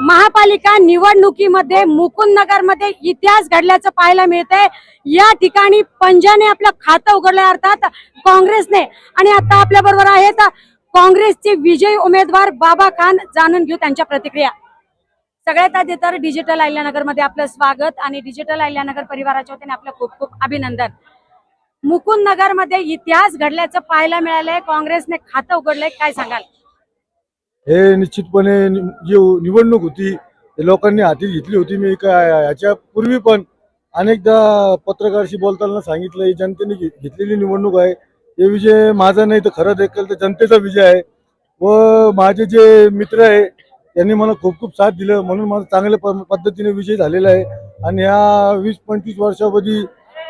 महापालिका निवडणुकीमध्ये मुकुंदमध्ये इतिहास घडल्याचं पाहायला मिळतंय. या ठिकाणी पंजाने आपलं खातं उघडलं अर्थात काँग्रेसने. आणि आता आपल्या बरोबर आहेत काँग्रेसचे विजयी उमेदवार बाबा खान जाणून घेऊ त्यांच्या प्रतिक्रिया. सगळ्यात आधी तर डिजिटल अहिल्यानगरमध्ये आपलं स्वागत आणि डिजिटल अहिल्यानगर परिवाराच्या वतीने आपलं खूप खूप अभिनंदन. मुकुंदमध्ये इतिहास घडल्याचं पाहायला मिळालंय. काँग्रेसने खातं उघडलंय. काय सांगाल? हे निश्चितपणे जी निवडणूक होती लोकांनी हाती घेतली होती. मी काय याच्या पूर्वी पण अनेकदा पत्रकारशी बोलताना सांगितलं ही जनतेने घेतलेली निवडणूक आहे. हे विजय माझा नाही तर खरं देखील तर जनतेचा विजय आहे. व माझे जे मित्र आहे त्यांनी मला खूप खूप साथ दिलं. म्हणून माझा चांगल्या प- पद्धतीने विजय झालेला आहे. आणि ह्या वीस पंचवीस वर्षामध्ये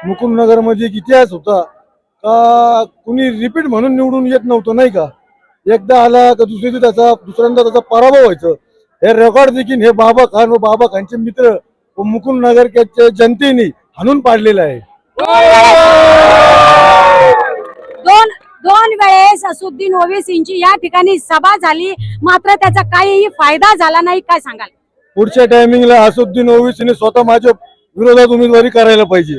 मुकुंदनगरमध्ये एक इतिहास होता. का कुणी रिपीट म्हणून निवडून येत नव्हतं नाही का? एकदा आला का दुसरी त्याचा दुसऱ्यांदा त्याचा पराभव व्हायचं. हे रेकॉर्ड देखील हे बाबा खान व बाबा खानचे मित्र व मुकुंद नगर जनतेने हाणून पाडलेलं आहे. दोन दोन वेळेस असुद्दीन ओवेसींची या ठिकाणी सभा झाली. मात्र त्याचा काहीही फायदा झाला नाही. काय सांगाल? पुढच्या टायमिंगला असुद्दीन ओवीसीने स्वतः माझ्या विरोधात उमेदवारी करायला पाहिजे.